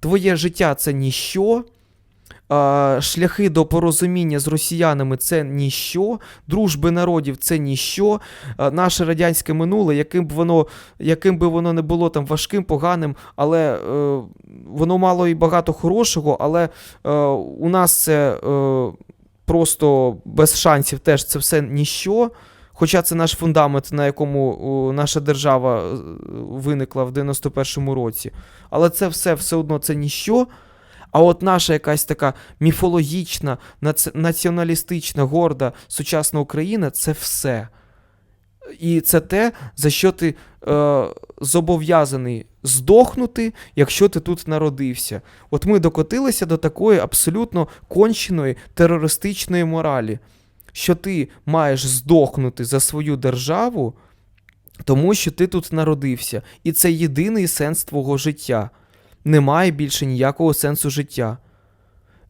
твоє життя це ніщо. Шляхи до порозуміння з росіянами це ніщо, дружби народів це ніщо. Наше радянське минуле, яким б воно, яким би воно не було там важким, поганим, але е, воно мало і багато хорошого, але е, у нас це е, просто без шансів теж це все ніщо. Хоча це наш фундамент, на якому наша держава е, виникла в 91-му році. Але це все все одно це ніщо. А от наша якась така міфологічна, наці- націоналістична, горда сучасна Україна це все. І це те, за що ти е, зобов'язаний здохнути, якщо ти тут народився. От ми докотилися до такої абсолютно конченої терористичної моралі, що ти маєш здохнути за свою державу, тому що ти тут народився. І це єдиний сенс твого життя. Немає більше ніякого сенсу життя.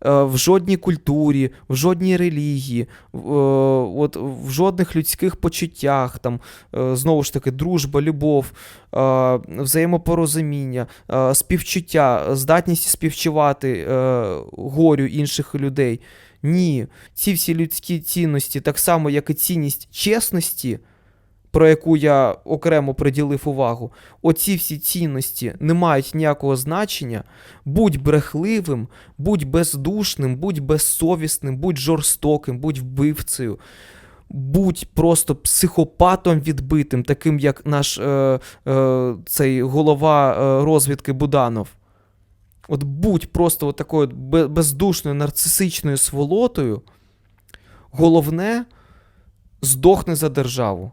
Е, В жодній культурі, в жодній релігії, е, от, в жодних людських почуттях, там, е, знову ж таки, дружба, любов, взаємопорозуміння, співчуття, здатність співчувати горю інших людей. Ні, ці всі людські цінності, так само, як і цінність чесності, про яку я окремо приділив увагу, оці всі цінності не мають ніякого значення. Будь брехливим, будь бездушним, будь безсовісним, будь жорстоким, будь вбивцею. Будь просто психопатом відбитим, таким як наш е, е, цей голова е, розвідки Буданов. От будь просто от такою бездушною нарцисичною сволотою. Головне здохни за державу.